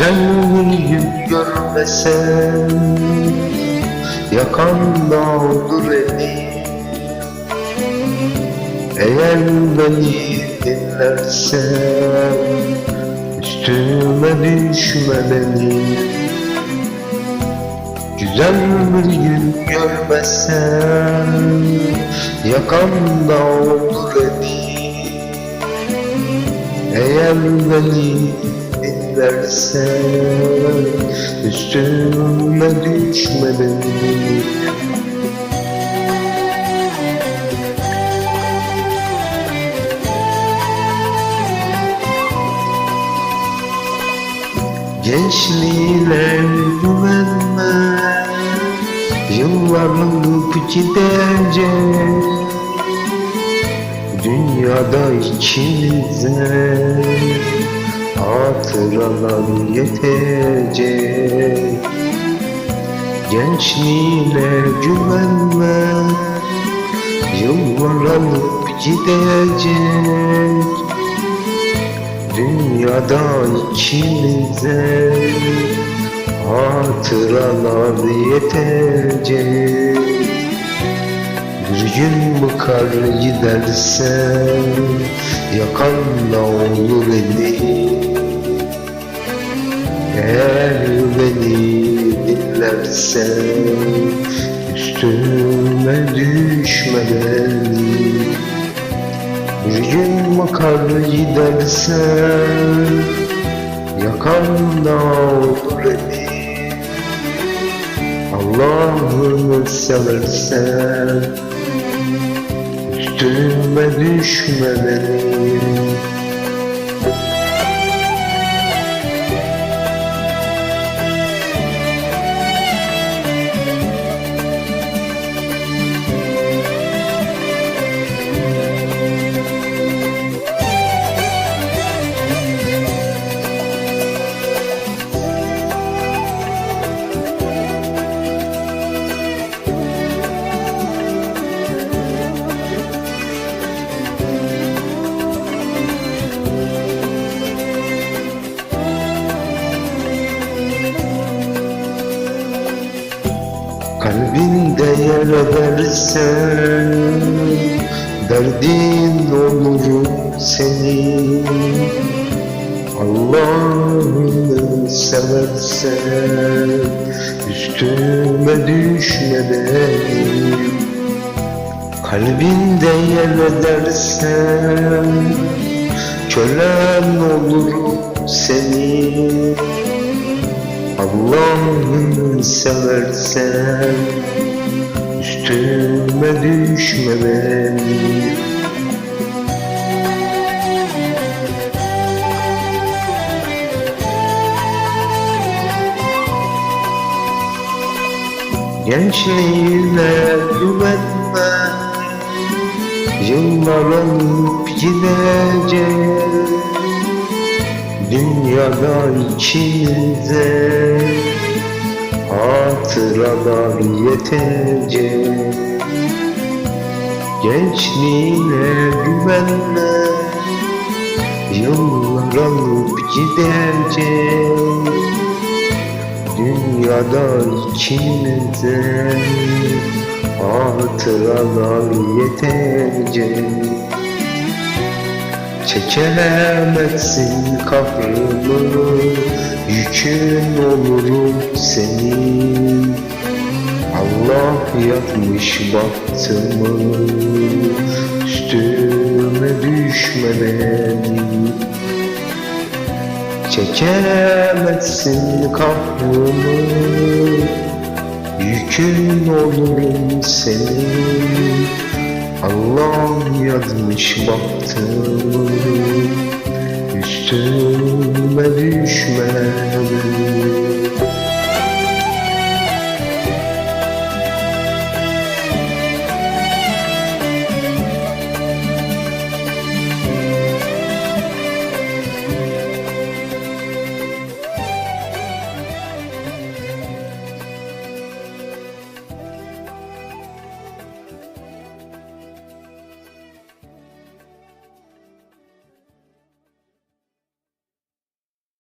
Yüz görmesen Yakanda olur eli Eğer beni dinlersen Üstüme düşme beni. Güzel bir gün görmesen Yakanda olur eli Eğer beni dinlersen Üstüme düşme beni Gençliğine güvenme Yıllarlık gidecek. Dünyada ikimize Hatıralar yetecek. Gençliğine güvenme Yıllar alıp gidecek. Dünyada ikimize Hatıralar yetecek. Bir gün bu kar giderse Yakanla olur eli Eğer beni dinlersen Üstüme düşme beni Bir gün bakar gidersen Yakanda olur eli Allah'ını seversen Üstüme düşme beni Kalbinde yer edersen Derdin olurum senin. Allah'ını seversen Üstüme düşme benim Kalbinde yer edersen Kölen olurum senin Allah'ını seversen Üstüme düşme beni Gençliğine güvenme Yıllar olup gidecek Dünyada içimize Hatıralar yetecek Gençliğine güvenme Yıllar alıp gidecek Dünyada ikimize Hatıralar yetecek Çekemezsin kahrımı Yükün olurum senin. Allah yapmış bahtımı Üstüme düşme benim Çekemezsin kahrımı Yükün olurum senin Allah yazmış baktım Üstüme düşme